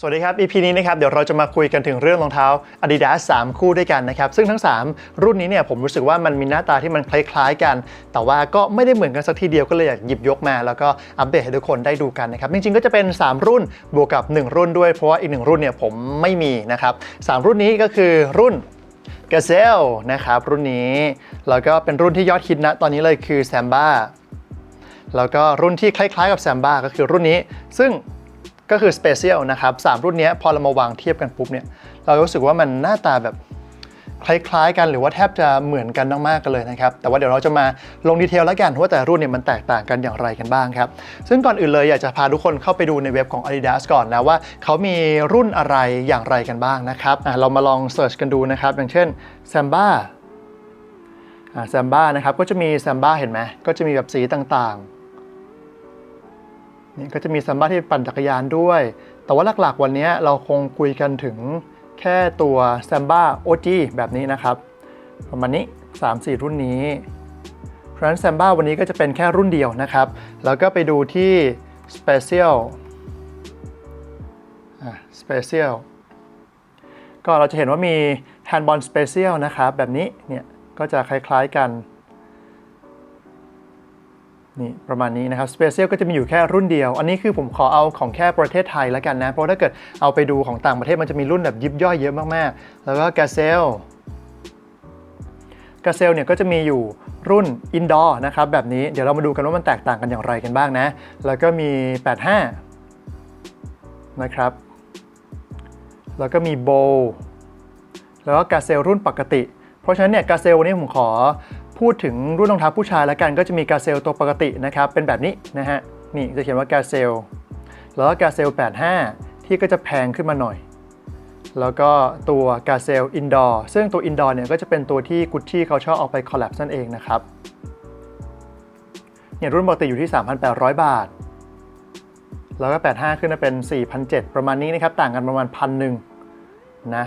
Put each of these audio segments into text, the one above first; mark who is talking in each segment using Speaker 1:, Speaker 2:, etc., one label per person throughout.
Speaker 1: สวัสดีครับ EP นี้นะครับเดี๋ยวเราจะมาคุยกันถึงเรื่องรองเท้า Adidas 3 คู่ด้วยกันนะครับ ซึ่งทั้ง 3 รุ่นนี้เนี่ยผมรู้สึกว่ามันมีหน้าตาที่มันคล้ายๆกัน แต่ว่าก็ไม่ได้เหมือนกันสักทีเดียวก็เลยอยากหยิบยกมา แล้วก็อัปเดตให้ทุกคนได้ดูกันนะครับ จริงๆก็จะเป็น 3 รุ่นบวกกับ 1 รุ่นด้วยเพราะว่าอีก 1 รุ่นเนี่ยผมไม่มีนะครับสามรุ่นนี้ก็คือรุ่น g a z e l e นะครับรุ่นนี้แล้วก็เป็นรุ่นที่ยอดฮิตนะตอนนี้เลยคือ Samba แล้วก็รุ่นที่คล้ายๆกับ Samba ก็คือรุ่นนี้ ซึ่ง ก็คือ Special นะครับสามรุ่นนี้พอเรามาวางเทียบกันปุ๊บเนี่ยเรารู้สึกว่ามันหน้าตาแบบคล้ายๆ กันหรือว่าแทบจะเหมือนกันมากๆกันเลยนะครับ แต่ว่าเดี๋ยวเราจะมาลงดีเทลแล้วกันว่าแต่รุ่นเนี่ยมันแตกต่างกันอย่างไรกันบ้างครับ ซึ่งก่อนอื่นเลยอยากจะพาทุกคนเข้าไปดูในเว็บของ Adidas ก่อนนะว่าเขามีรุ่นอะไรอย่างไรกันบ้างนะครับอะเรามาลองเสิร์ชกันดูนะครับ อย่างเช่น Samba แซมบ้านะครับก็จะมีแซมบ้าเห็นไหมก็จะมีแบบสีต่างๆ นี่ก็จะมีแซมบ้าที่ปั่นจักรยานด้วย แต่ว่าหลักๆ วันนี้เราคงคุยกันถึงแค่ตัวแซมบ้า OG แบบนี้นะครับประมาณนี้ 3-4 รุ่นนี้เพราะฉะนั้นแซมบ้าวันนี้ก็จะเป็นแค่รุ่นเดียวนะครับ แล้วก็ไปดูที่ Special อะ Special ก็เราจะเห็นว่ามี Handball Special นะครับ แบบนี้เนี่ยก็จะคล้ายๆกัน นี่ประมาณนี้นะครับ Special ก็จะมีอยู่แค่รุ่นเดียว อันนี้คือผมขอเอาของแค่ประเทศไทยแล้วกันนะ เพราะถ้าเกิดเอาไปดูของต่างประเทศมันจะมีรุ่นแบบยิบย่อยเยอะมากๆ แล้วก็ Gazelle กาเซลเนี่ยก็จะมีอยู่รุ่น Indoor นะครับแบบนี้เดี๋ยวเรามาดูกันว่ามันแตกต่างกันอย่างไรกันบ้างนะ แล้วก็มี 85 นะครับ แล้วก็มีโบแล้วก็กาเซลรุ่นปกติ เพราะฉะนั้นเนี่ยกาเซลวันนี้ผมขอ พูดถึงรุ่นรองเท้าผู้ชายแล้วกันก็จะมีกาเซลตัวปกตินะครับ เป็นแบบนี้นะฮะ นี่จะเขียนว่ากาเซล แล้วก็กาเซล 85 ที่ก็จะแพงขึ้นมาหน่อย แล้วก็ตัวกาเซลอินดอร์ซึ่งตัวอินดอร์เนี่ยก็จะเป็นตัวที่กุชชี่เขาชอบเอาไปคอลแลบนั่นเองนะครับ เนี่ยรุ่นปกติอยู่ที่ 3,800 บาท แล้วก็ 85 ขึ้นมาเป็น 4,700 ประมาณนี้นะครับ ต่างกันประมาณพันหนึ่งนะ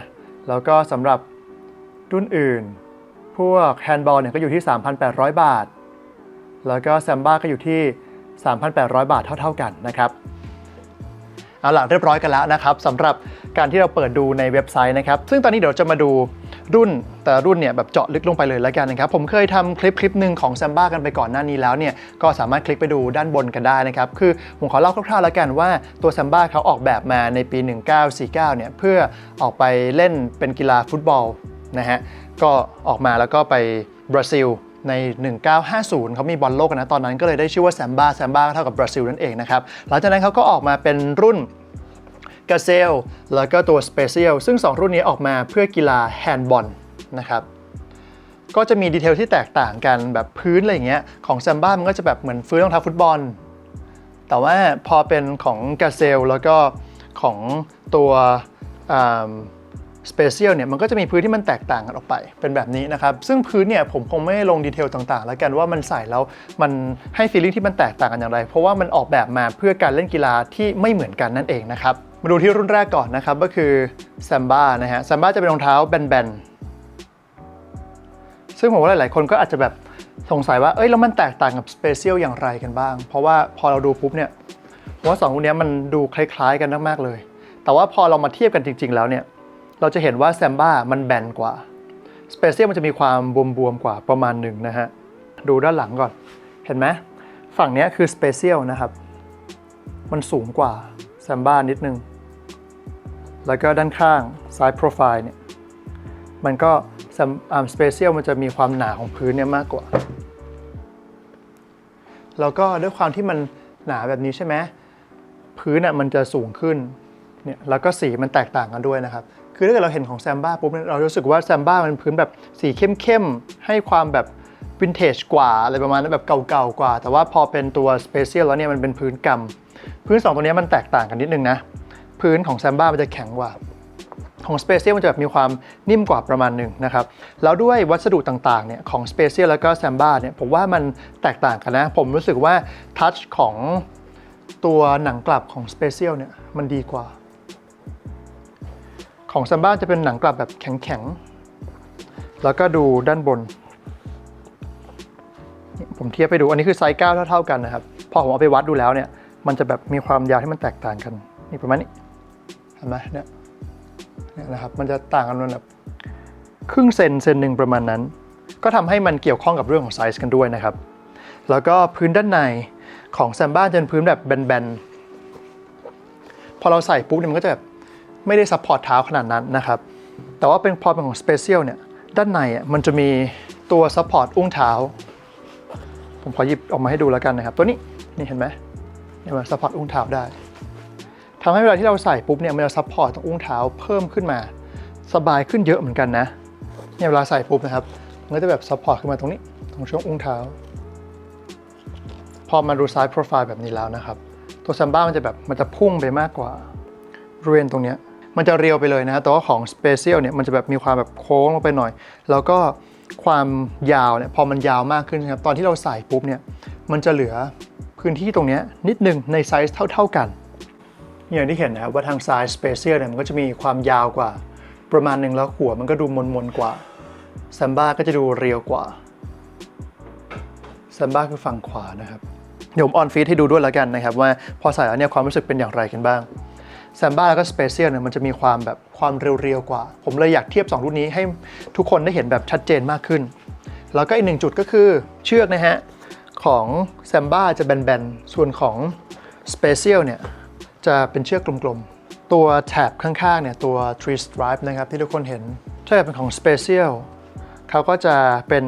Speaker 1: แล้วก็สำหรับรุ่นอื่น พวกแฮนด์บอลเนี่ยก็อยู่ที่ 3,800 บาท แล้วก็แซมบ้าก็อยู่ที่ 3,800 บาทเท่า ๆกันนะครับเอาล่ะเรียบร้อยกันแล้วนะครับสำหรับการที่เราเปิดดูในเว็บไซต์นะครับ ซึ่งตอนนี้เดี๋ยวจะมาดูรุ่นแต่รุ่นเนี่ยแบบเจาะลึกลงไปเลยแล้วกันนะครับ ผมเคยทำคลิปคลิปหนึ่งของแซมบ้ากันไปก่อนหน้านี้แล้วเนี่ยก็สามารถคลิกไปดูด้านบนกันได้นะครับ คือผมขอเล่าคร่าวๆแล้วกันว่าตัวแซมบ้าเขาออกแบบมาในปี 1949 เนี่ยเพื่อออกไปเล่นเป็นกีฬาฟุตบอลนะฮะ ก็ออกมาแล้วก็ไปบราซิลใน 1950 เขามีบอลโลกนนะ ตอนนั้นก็เลยได้ชื่อว่าแซมบ้าแซมบ้าเท่ากับบราซิลนั่นเองนะครับ หลังจากนั้นเขาก็ออกมาเป็นรุ่นกาเซลแล้วก็ตัวสเปเชียลซึ่ง 2 รุ่นนี้ออกมาเพื่อกีฬาแฮนด์บอลนะครับ ก็จะมีดีเทลที่แตกต่างกันแบบพื้นอะไรอย่างเงี้ย ของแซมบ้ามันก็จะแบบเหมือนฟื้นรองเท้าฟุตบอล แต่ว่าพอเป็นของกาเซลแล้วก็ของตัว สเปเชียลเนี่ยมันก็จะมีพื้นที่มันแตกต่างกันออกไปเป็นแบบนี้นะครับ ซึ่งพื้นเนี่ยผมคงไม่ลงดีเทลต่างๆ แล้วกันว่ามันใส่แล้วมันให้ฟีลลิ่งที่มันแตกต่างกันอย่างไร เพราะว่ามันออกแบบมาเพื่อการเล่นกีฬาที่ไม่เหมือนกันนั่นเองนะครับมาดูที่รุ่นแรกก่อนนะครับก็คือแซมบ้านะฮะแซมบ้าจะเป็นรองเท้าแบนๆซึ่งผมว่าหลายๆคนก็อาจจะแบบสงสัยว่าเอ้ยแล้วมันแตกต่างกับสเปเชียลอย่างไรกันบ้าง เพราะว่าพอเราดูปุ๊บเนี่ยผมว่าสองรุ่นนี้มันดูคล้ายๆกันมากๆเลย แต่ว่าพอเรามาเทียบกันจริง ๆ แล้วเนี่ย เราจะเห็นว่าแซมบ้ามันแบนกว่าสเปเชียลมันจะมีความบวมๆกว่าประมาณหนึ่งนะฮะ ดูด้านหลังก่อน เห็นไหมฝั่งนี้คือสเปเชียลนะครับ มันสูงกว่าแซมบ้านิดนึง แล้วก็ด้านข้างซ้ายโปรไฟล์เนี่ย มันก็สเปเชียลมันจะมีความหนาของพื้นเนี่ยมากกว่า แล้วก็ด้วยความที่มันหนาแบบนี้ใช่ไหม พื้นอะมันจะสูงขึ้น เนี่ย แล้วก็สีมันแตกต่างกันด้วยนะครับ คือถ้าเกิดเราเห็นของแซมบ้าปุ๊บเรารู้สึกว่าแซมบ้ามันพื้นแบบสีเข้มๆให้ความแบบวินเทจกว่าอะไรประมาณนั้นแบบเก่าๆกว่า แต่ว่าพอเป็นตัวสเปเชียลแล้วเนี่ยมันเป็นพื้นกำพื้น 2 ตัวนี้มันแตกต่างกันนิดนึงนะ พื้นของแซมบ้ามันจะแข็งกว่า ของสเปเชียลมันจะแบบมีความนิ่มกว่าประมาณหนึ่งนะครับ แล้วด้วยวัสดุต่างๆเนี่ยของสเปเชียลแล้วก็แซมบ้าเนี่ยผมว่ามันแตกต่างกันนะ ผมรู้สึกว่าทัชของตัวหนังกลับของสเปเชียลเนี่ยมันดีกว่า ของซัมบ้าจะเป็นหนังกลับแบบแข็งๆ แล้วก็ดูด้านบน ผมเทียบไปดูอันนี้คือไซส์9เท่าๆกันนะครับ พอผมเอาไปวัดดูแล้วเนี่ย มันจะแบบมีความยาวที่มันแตกต่างกัน นี่ประมาณนี้เห็นไหมเนี่ยเนี่ยนะครับ มันจะต่างกันแบบครึ่งเซนเซนหนึ่งประมาณนั้น ก็ทำให้มันเกี่ยวข้องกับเรื่องของไซส์กันด้วยนะครับ แล้วก็พื้นด้านในของแซมบ้าจะเป็นพื้นแบบแบนๆ พอเราใส่ปุ๊บเนี่ยมันก็จะแบบ ไม่ได้ซัพพอร์ตเท้าขนาดนั้นนะครับ แต่ว่าเป็นพอเป็นของ Special เนี่ย ด้านในอะมันจะมีตัวซัพพอร์ตอุ้งเท้า ผมขอหยิบออกมาให้ดูแล้วกันนะครับ ตัวนี้นี่เห็นไหมเนี่ยมันซัพพอร์ตอุ้งเท้าได้ทำให้เวลาที่เราใส่ปุ๊บเนี่ยมันจะซัพพอร์ตตรงอุ้งเท้าเพิ่มขึ้นมา สบายขึ้นเยอะเหมือนกันนะเนี่ยเวลาใส่ปุ๊บนะครับมันก็จะแบบซัพพอร์ตขึ้นมาตรงนี้ตรงช่วงอุ้งเท้า พอมาดูไซ้ายโปรไฟล์แบบนี้แล้วนะครับ ตัวซัมบ้ามันจะแบบมันจะพุ่งไปมากกว่าบริเวณตรงเนี้ย มันจะเรียวไปเลยนะแต่ว่าของ Special เนี่ยมันจะแบบมีความแบบโค้งลงไปหน่อย แล้วก็ความยาวเนี่ยพอมันยาวมากขึ้นครับตอนที่เราใส่ปุ๊บเนี่ยมันจะเหลือพื้นที่ตรงนี้นิดนึงในไซส์เท่า ๆกันอย่างที่เห็นนะครับว่าทางไซ้าย Special เนี่ยมันก็จะมีความยาวกว่า ประมาณหนึ่งแล้วหัวมันก็ดูมนๆกว่าซัมบ้าก็จะดูเรียวกว่าซัมบ้าคือฝั่งขวานะครับเดี๋ยวผมออนฟีดให้ดูด้วยแล้วกันนะครับว่าพอใส่แล้วเนี่ยความรู้สึกเป็นอย่างไรกันบ้าง แซมบ้าแล้วก็สเปเชียลเนี่ยมันจะมีความแบบความเรียวๆกว่า ผมเลยอยากเทียบ 2 รุ่นนี้ให้ทุกคนได้เห็นแบบชัดเจนมากขึ้น แล้วก็อีกหนึ่งจุดก็คือเชือกนะฮะ ของแซมบ้าจะแบนๆ ส่วนของ Special เนี่ยจะเป็นเชือกกลมๆ ตัวแท็บข้างๆเนี่ยตัว tree stripe นะครับที่ทุกคนเห็นถ้าเกิดเป็นของ Special เขาก็จะเป็น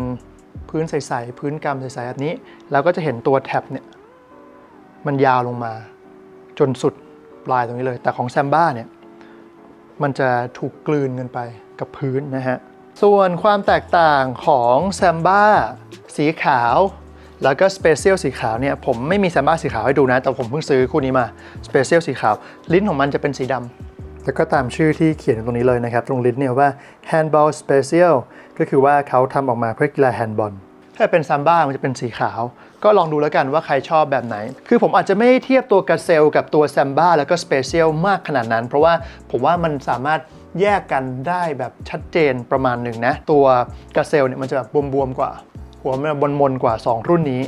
Speaker 1: พื้นใสๆพื้นกำใสๆแบบนี้ แล้วก็จะเห็นตัวแท็บเนี่ยมันยาวลงมาจนสุด ลายตรงนี้เลย แต่ของแซมบ้าเนี่ยมันจะถูกกลืนกันไปกับพื้นนะฮะ ส่วนความแตกต่างของแซมบ้าสีขาว แล้วก็สเปเชียลสีขาวเนี่ยผมไม่มีแซมบ้าสีขาวให้ดูนะ แต่ผมเพิ่งซื้อคู่นี้มาสเปเชียลสีขาว ลิ้นของมันจะเป็นสีดำแล้วก็ตามชื่อที่เขียนอยู่ตรงนี้เลยนะครับ ตรงลิ้นเนี่ยว่า handball special ก็คือว่าเขาทำออกมาเพื่อกีฬาแฮนด์บอล ถ้าเป็นซัมบ้ามันจะเป็นสีขาว ก็ลองดูแล้วกันว่าใครชอบแบบไหน คือผมอาจจะไม่เทียบตัวกระเซลกับตัวแซมบ้าแล้วก็สเปเชียลมากขนาดนั้น เพราะว่าผมว่ามันสามารถแยกกันได้แบบชัดเจนประมาณหนึ่งนะ ตัวกระเซลเนี่ยมันจะแบบบวมๆกว่า หัวมันบนมนๆกว่า 2 รุ่นนี้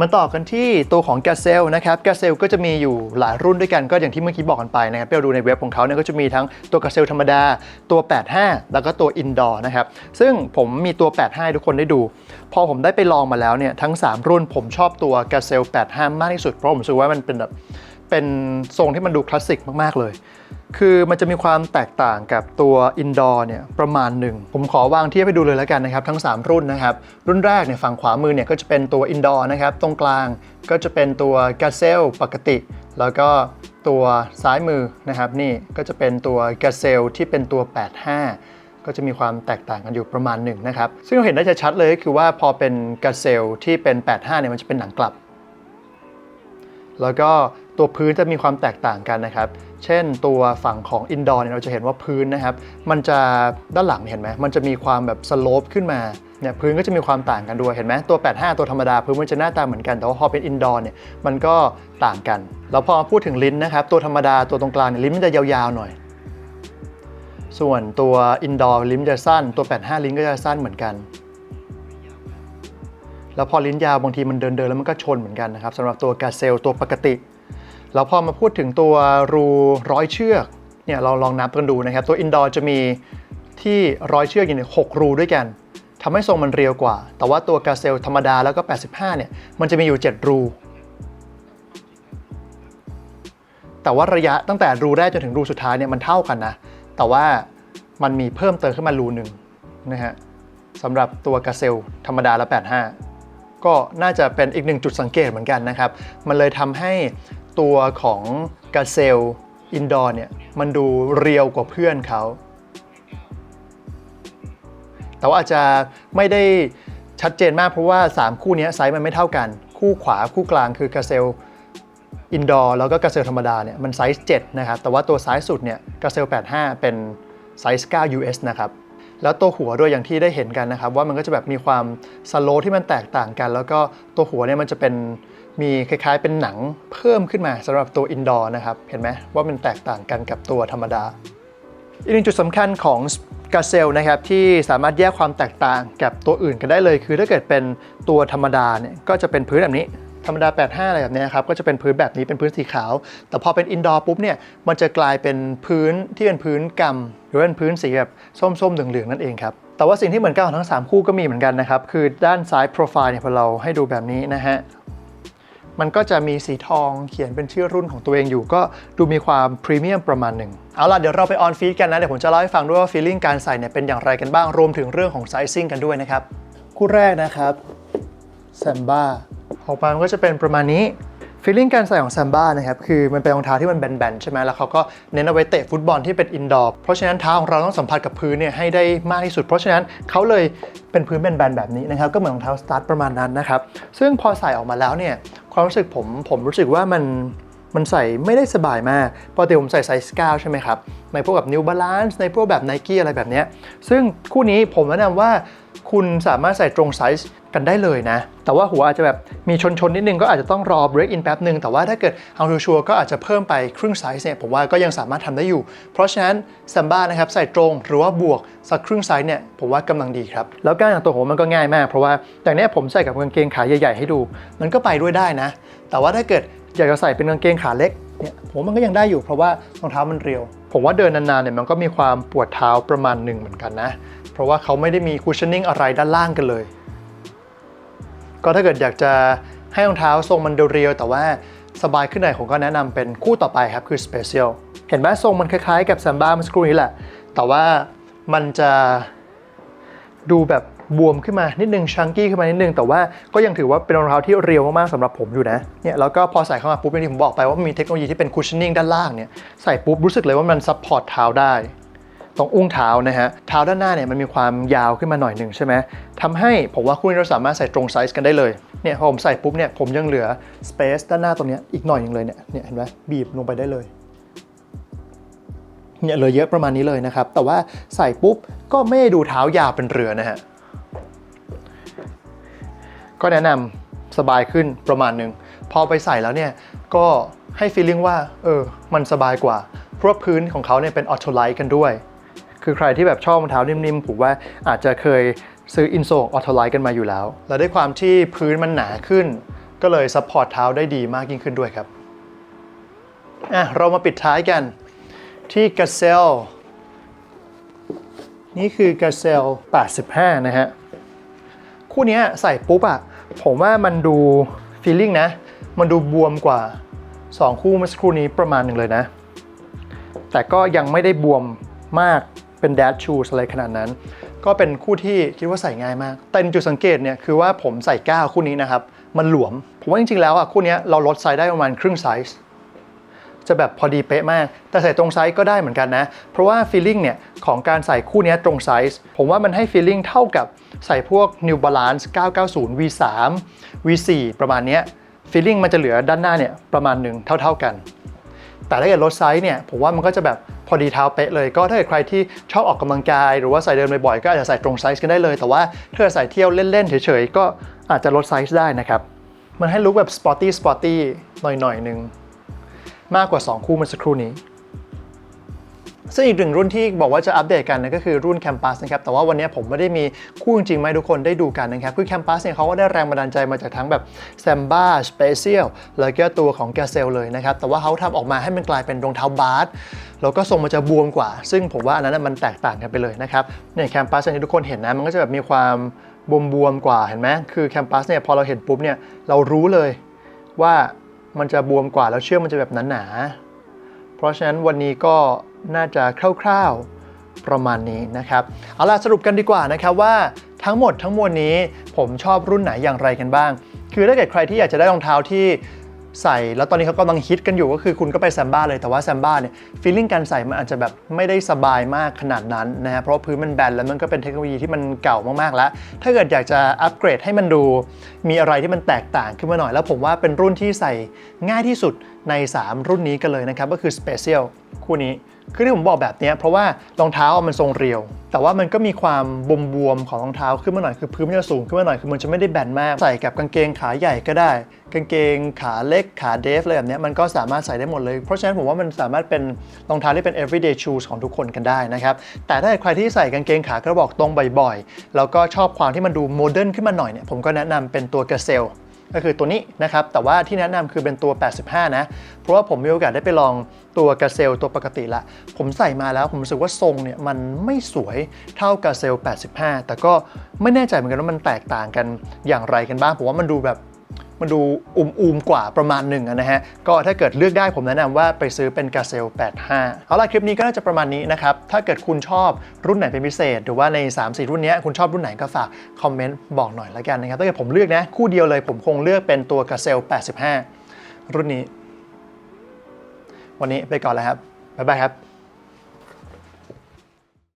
Speaker 1: มาต่อกันที่ตัวของ g a z e l นะครับ g a z e l ก็จะมีอยู่หลายรุ่นด้วยกันก็อย่างที่เมื่อกี้บอกกันไปนะครับไปดูในเว็บของเขาเนี่ยก็จะมีทั้งตัว g a z e l ธรรมดาตัว 85 แล้วก็ตัว Indoor นะครับ ซึ่งผมมีตัว 85 ทุกคนได้ดู พอผมได้ไปลองมาแล้วเนี่ยทั้ง 3 รุ่นผมชอบตัว g a z e l 85 มากที่สุดเพราะผมรู้สึกว่ามันเป็นแบบ เป็นทรงที่มันดูคลาสสิกมาก ๆ เลย คือมันจะมีความแตกต่างกับตัวอินดอร์เนี่ยประมาณหนึ่ง ผมขอวางเทียบให้ดูเลยแล้วกันนะครับ ทั้ง 3 รุ่นนะครับ รุ่นแรกเนี่ยฝั่งขวามือเนี่ยก็จะเป็นตัวอินดอร์นะครับ ตรงกลางก็จะเป็นตัวกาเซลปกติ แล้วก็ตัวซ้ายมือนะครับนี่ก็จะเป็นตัวกาเซลที่เป็นตัว 85ก็จะมีความแตกต่างกันอยู่ประมาณหนึ่งนะครับ ซึ่งเราเห็นได้ชัดเลยคือว่าพอเป็นกาเซลที่เป็น 85 เนี่ยมันจะเป็นหนังกลับ แล้วก็ ตัวพื้นจะมีความแตกต่างกันนะครับ เช่นตัวฝั่งของอินดอร์เนี่ยเราจะเห็นว่าพื้นนะครับ มันจะด้านหลังเห็นไหมมันจะมีความแบบสโลปขึ้นมาเนี่ยพื้นก็จะมีความต่างกันด้วยเห็นไหมตัว 85 ตัวธรรมดาพื้นมันจะหน้าตาเหมือนกัน แต่ว่าพอเป็นอินดอร์เนี่ยมันก็ต่างกัน แล้วพอพูดถึงลิ้นนะครับ ตัวธรรมดาตัวตรงกลางเนี่ยลิ้นมันจะยาวๆหน่อย ส่วนตัวอินดอร์ลิ้นจะสั้น ตัว 85 ลิ้นก็จะสั้นเหมือนกัน แล้วพอลิ้นยาวบางทีมันเดินเดินๆแล้วมันก็ชนเหมือนกันนะครับสำหรับตัวกาเซลตัวปกติ แล้วพอมาพูดถึงตัวรูร้อยเชือกเนี่ยเราลองนับกันดูนะครับ ตัวอินดอร์จะมีที่ร้อยเชือกอยู่ในหกรูด้วยกันทำให้ทรงมันเรียวกว่า แต่ว่าตัวกาเซลธรรมดาแล้วก็ 85 เนี่ยมันจะมีอยู่ 7 รู แต่ว่าระยะตั้งแต่รูแรกจนถึงรูสุดท้ายเนี่ยมันเท่ากันนะ แต่ว่ามันมีเพิ่มเติมขึ้นมารูหนึ่งนะฮะสำหรับตัวกาเซลธรรมดาและ 85 ก็น่าจะเป็นอีกหนึ่งจุดสังเกตเหมือนกันนะครับ มันเลยทำให้ ตัวของกาเซลอินดอร์เนี่ยมันดูเรียวกว่าเพื่อนเขา แต่ว่าอาจจะไม่ได้ชัดเจนมากเพราะว่า 3 คู่นี้ไซส์มันไม่เท่ากัน คู่ขวาคู่กลางคือกาเซลอินดอร์แล้วก็กาเซลธรรมดาเนี่ยมันไซส์7นะครับแต่ว่าตัวซ้ายสุดเนี่ยกาเซล85 เป็นไซส์9 US นะครับแล้วตัวหัวด้วยอย่างที่ได้เห็นกันนะครับ ว่ามันก็จะแบบมีความสโลที่มันแตกต่างกัน แล้วก็ตัวหัวเนี่ยมันจะเป็น มีคล้ายๆเป็นหนังเพิ่มขึ้นมาสำหรับตัวอินดอร์นะครับ เห็นไหมว่ามันแตกต่างกันกับตัวธรรมดา อีกหนึ่งจุดสำคัญของกาเซลนะครับที่สามารถแยกความแตกต่างกับตัวอื่นกันได้เลย คือถ้าเกิดเป็นตัวธรรมดาเนี่ยก็จะเป็นพื้นแบบนี้ธรรมดา 85 อะไรแบบนี้ครับ ก็จะเป็นพื้นแบบนี้เป็นพื้นสีขาว แต่พอเป็นอินดอร์ปุ๊บเนี่ย มันจะกลายเป็นพื้นที่เป็นพื้นกำหรือเป็นพื้นสีแบบส้มๆ เหลืองๆ นั่นเองครับ แต่ว่าสิ่งที่เหมือนกันของทั้ง 3 คู่ก็มีเหมือนกันนะครับ คือด้านซ้ายโปรไฟล์เนี่ยพอเราให้ดูแบบนี้นะฮะ มันก็จะมีสีทองเขียนเป็นชื่อรุ่นของตัวเองอยู่ ก็ดูมีความพรีเมียมประมาณหนึ่งเอาล่ะ เดี๋ยวเราไปออนฟีดกันนะ เดี๋ยวผมจะเล่าให้ฟังด้วยว่าฟีลลิ่งการใส่เนี่ยเป็นอย่างไรกันบ้าง รวมถึงเรื่องของไซซิ่งกันด้วยนะครับ คู่แรกนะครับแซมบ้าออกมามันก็จะเป็นประมาณนี้ ฟีลลิ่งการใส่ของแซมบ้านะครับคือมันเป็นรองเท้าที่มันแบนๆใช่ไหมแล้วเขาก็เน้นเอาไว้เตะฟุตบอลที่เป็นอินดอร์เพราะฉะนั้นเท้าของเราต้องสัมผัสกับพื้นเนี่ยให้ได้มากที่สุด เพราะฉะนั้นเขาเลยเป็นพื้นแบนๆแบบนี้นะครับก็เหมือนรองเท้าสตาร์ทประมาณนั้นนะครับซึ่งพอใส่ออกมาแล้วเนี่ยความรู้สึกผมผมรู้สึกว่ามัน มันใส่ไม่ได้สบายมากปกติผมใส่ไซส์9ใช่ไหมครับ ในพวกแบบ New Balance ในพวกแบบ Nike อะไรแบบนี้ ซึ่งคู่นี้ผมแนะนำว่าคุณสามารถใส่ตรงไซส์กันได้เลยนะ แต่ว่าหัวอาจจะแบบมีชนชนนิดนึงก็อาจจะต้องรอ break in แป๊บนึง แต่ว่าถ้าเกิดเอาชัวร์ก็อาจจะเพิ่มไปครึ่งไซส์เนี่ยผมว่าก็ยังสามารถทำได้อยู่ เพราะฉะนั้นซัมบ้านะครับใส่ตรงหรือว่าบวกสักครึ่งไซส์เนี่ยผมว่ากำลังดีครับ แล้วการอย่างตัวผมมันก็ง่ายมาก เพราะว่าอย่างเนี้ยผมใส่กับกางเกงขาใหญ่ๆให้ดู มันก็ไปด้วยได้นะ แต่ว่าถ้าเกิด อยากจะใส่เป็นกางเกงขาเล็กเนี่ยผมมันก็ยังได้อยู่เพราะว่ารองเท้ามันเรียว ผมว่าเดินนานๆเนี่ยมันก็มีความปวดเท้าประมาณหนึ่งเหมือนกันนะ เพราะว่าเขาไม่ได้มีคุชชั่นนิ่งอะไรด้านล่างกันเลย ก็ถ้าเกิดอยากจะให้รองเท้าทรงมันเรียวแต่ว่าสบายขึ้นหน่อยผมก็แนะนำเป็นคู่ต่อไปครับคือ Special เห็นไหมทรงมันคล้ายๆ กับ Samba เมื่อสักครู่นี้แหละ แต่ว่ามันจะดูแบบ บวมขึ้นมานิดนึงชังกี้ขึ้นมานิดนึงแต่ว่าก็ยังถือว่าเป็นรองเท้าที่เรียวมากๆสำหรับผมอยู่นะเนี่ยแล้วก็พอใส่เข้ามาปุ๊บอย่างที่ผมบอกไปว่ามันมีเทคโนโลยีที่เป็นคุชชั่นนิ่งด้านล่างเนี่ยใส่ปุ๊บรู้สึกเลยว่ามันซัพพอร์ตเท้าได้ตรงอุ้งเท้านะฮะเท้าด้านหน้าเนี่ยมันมีความยาวขึ้นมาหน่อยหนึ่งใช่ไหมทำให้ผมว่าคู่นี้เราสามารถใส่ตรงไซส์กันได้เลยเนี่ยพอผมใส่ปุ๊บเนี่ยผมยังเหลือสเปซด้านหน้าตรงเนี้ยอีกหน่อยหนึงเลยเนี่ยเนี่ยเห็นไหมบีบลงไปได้เลยเนี่ยเหลือเยอะประมาณนี้เลยนะครับแต่ว่าใส่ปุ๊บก็ไม่ดูเท้ายาวเป็นเรือนะฮะ ก็แนะนำสบายขึ้นประมาณหนึ่งพอไปใส่แล้วเนี่ยก็ให้ฟีลลิ่งว่าเออมันสบายกว่า เพราะพื้นของเขาเนี่ยเป็นออโตไลท์กันด้วย คือใครที่แบบชอบรองเท้านิ่มๆผมว่าอาจจะเคยซื้ออินโซออโตไลท์กันมาอยู่แล้ว แล้วด้วยความที่พื้นมันหนาขึ้น ก็เลยซัพพอร์ตเท้าได้ดีมากยิ่งขึ้นด้วยครับอะเรามาปิดท้ายกันที่ก a เซลนี่คือก a เซล85 นะฮะ คู่นี้ใส่ปุ๊บอะ ผมว่ามันดูฟีลลิ่งนะ มันดูบวมกว่า 2 คู่เมื่อสักครู่นี้ประมาณหนึ่งเลยนะ แต่ก็ยังไม่ได้บวมมากเป็นแดชชูสอะไรขนาดนั้น ก็เป็นคู่ที่คิดว่าใส่ง่ายมาก แต่จุดสังเกตเนี่ยคือว่าผมใส่ 9 คู่นี้นะครับ มันหลวม ผมว่าจริงๆแล้วอะคู่นี้เราลดไซส์ได้ประมาณครึ่งไซส์ จะแบบพอดีเป๊ะมาก แต่ใส่ตรงไซส์ก็ได้เหมือนกันนะ เพราะว่าฟีลลิ่งเนี่ยของการใส่คู่นี้ตรงไซส์ ผมว่ามันให้ฟีลลิ่งเท่ากับใส่พวก New Balance 990 V3 V4 ประมาณนี้ฟีลลิ่งมันจะเหลือด้านหน้าเนี่ยประมาณหนึ่งเท่า ๆกัน แต่ถ้าเกิดลดไซส์เนี่ยผมว่ามันก็จะแบบพอดีเท้าเป๊ะเลย ก็ถ้าเกิดใครที่ชอบออกกำลังกาย หรือว่าใส่เดินบ่อยๆก็อาจจะใส่ตรงไซส์กันได้เลย แต่ว่าถ้าเกิดใส่เที่ยวเล่นๆเฉยๆก็อาจจะลดไซส์ได้นะครับ มันให้ลุคแบบสปอร์ตี้สปอร์ตี้หน่อยๆหนึ่ง มากกว่า 2 คู่เมื่อสักครู่นี้ ซึ่งอีกหนึ่งรุ่นที่บอกว่าจะอัปเดตกันนะก็คือรุ่นแคมปัสนะครับแต่ว่าวันนี้ผมไม่ได้มีคู่จริงๆมาให้ทุกคนได้ดูกันนะครับคือแคมปัสเนี่ยเขาก็ได้แรงบันดาลใจมาจากทั้งแบบแซมบ้าสเปเชียลแล้วก็ตัวของแกเซลเลยนะครับแต่ว่าเขาทำออกมาให้มันกลายเป็นรองเท้าบาสแล้วก็ทรงมันจะบวมกว่า ซึ่งผมว่าอันนั้นมันแตกต่างกันไปเลยนะครับเนี่ยแคมปัสที่ทุกคนเห็นนะมันก็จะแบบมีความบวมๆกว่าเห็นไหมคือแคมปัสเนี่ยพอเราเห็นปุ๊บเนี่ยเรารู้เลยว่า มันจะบวมกว่าแล้วเชือกมันจะแบบหนาๆ เพราะฉะนั้นวันนี้ก็น่าจะคร่าวๆประมาณนี้นะครับ เอาล่ะสรุปกันดีกว่านะครับว่าทั้งหมดทั้งมวลนี้ผมชอบรุ่นไหนอย่างไรกันบ้าง คือถ้าเกิดใครที่อยากจะได้รองเท้าที่ ใส่แล้วตอนนี้เขากำลังฮิตกันอยู่ก็คือคุณก็ไปแซมบ้าเลยแต่ว่าแซมบ้าเนี่ยฟีลลิ่งการใส่มันอาจจะแบบไม่ได้สบายมากขนาดนั้นนะฮะเพราะพื้นมันแบนแล้วมันก็เป็นเทคโนโลยีที่มันเก่ามากๆแล้ว ถ้าเกิดอยากจะอัปเกรดให้มันดู มีอะไรที่มันแตกต่างขึ้นมาหน่อย แล้วผมว่าเป็นรุ่นที่ใส่ง่ายที่สุดใน 3 รุ่นนี้กันเลยนะครับก็คือ Special คู่นี้ คือที่ผมบอกแบบนี้เพราะว่ารองเท้ามันทรงเรียว แต่ว่ามันก็มีความบวมของรองเท้าขึ้นมาหน่อยคือพื้นมันจะสูงขึ้นมาหน่อยคือมันจะไม่ได้แบนมากใส่กับกางเกงขาใหญ่ก็ได้ กางเกงขาเล็กขาเดฟอะไรแบบนี้มันก็สามารถใส่ได้หมดเลย เพราะฉะนั้นผมว่ามันสามารถเป็นรองเท้าที่เป็น everyday shoes ของทุกคนกันได้นะครับแต่ถ้าใครที่ใส่กางเกงขากระบอกตรงบ่อยๆแล้วก็ชอบความที่มันดูโมเดิร์นขึ้นมาหน่อยเนี่ยผมก็แนะนำเป็นตัวกระเซล ก็คือตัวนี้นะครับ แต่ว่าที่แนะนำคือเป็นตัว 85 นะ เพราะว่าผมมีโอกาสได้ไปลองตัวกาเซลตัวปกติละ ผมใส่มาแล้วผมรู้สึกว่าทรงเนี่ยมันไม่สวยเท่ากาเซล 85 แต่ก็ไม่แน่ใจเหมือนกันว่ามันแตกต่างกันอย่างไรกันบ้าง ผมว่ามันดูแบบ มันดูอุ่มๆกว่าประมาณหนึ่งนะฮะ ก็ถ้าเกิดเลือกได้ผมแนะนำว่าไปซื้อเป็นกาเซล 85 เอาล่ะคลิปนี้ก็น่าจะประมาณนี้นะครับ ถ้าเกิดคุณชอบรุ่นไหนเป็นพิเศษ หรือว่าใน 3-4 รุ่นนี้คุณชอบรุ่นไหนก็ฝากคอมเมนต์บอกหน่อยละกันนะครับ ถ้าเกิดผมเลือกนะคู่เดียวเลยผมคงเลือกเป็นตัวกาเซล 85 รุ่นนี้ วันนี้ไปก่อนแล้วครับบ๊ายบายครับ